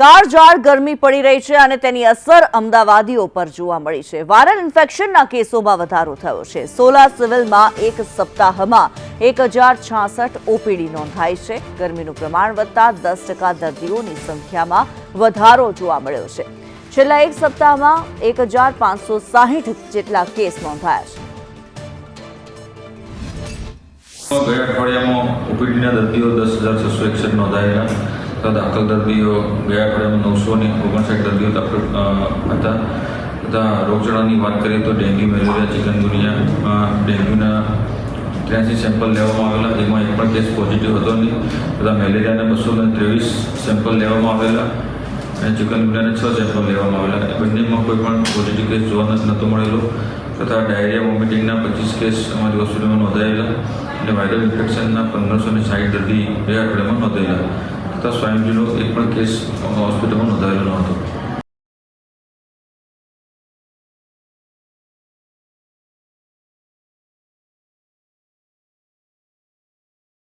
કાળઝાળ ગરમી પડી રહી છે અને તેની અસર અમદાવાદીઓ પર જોવા મળી છે. વાયરલ ઇન્ફેક્શનના કેસોમાં વધારો થયો છે. સોલા સિવિલમાં એક સપ્તાહમાં એક હજાર છાસઠ ઓપીડી નોંધાઈ છે. ગરમીનું પ્રમાણ વધતા દસ ટકા દર્દીઓની સંખ્યામાં વધારો જોવા મળ્યો છે. છેલ્લા એક સપ્તાહમાં એક હજાર પાંચસો સાહીઠ જેટલા કેસ નોંધાયા છે. ગયા અઠવાડિયામાં ઓપીડીના દર્દીઓ દસ હજાર છસો એકસઠ નોંધાયેલા. તથા દાખલ દર્દીઓ, ગયા અઠવાડિયામાં નવસો ને ઓગણસાઠ દર્દીઓ દાખલ હતા. તથા રોગચાળાની વાત કરીએ તો ડેન્ગ્યુ, મેલેરિયા ચિકનગુનિયા ડેન્ગ્યુના ત્ર્યાસી સેમ્પલ લેવામાં આવેલા, જેમાં એક પણ કેસ પોઝિટિવ હતો નહીં. તથા મેલેરિયાના બસો ને ત્રેવીસ સેમ્પલ લેવામાં આવેલા અને ચિકનગુનિયાના છ સેમ્પલ લેવામાં આવેલા. બંનેમાં કોઈ પણ પોઝિટિવ કેસ જોવા નહોતો મળેલો. તથા ડાયરિયા, વોમિટિંગના પચીસ કેસ અમારી હોસ્પિટલમાં નોંધાયેલા અને વાયરલ ઇન્ફેક્શનના પંદરસો ને સાઠ દર્દી બે અઠવાડિયામાં નોંધાયેલા. તથા સ્વાઇન ફ્લૂનો એક પણ કેસ હોસ્પિટલમાં નોંધાયેલો ન હતો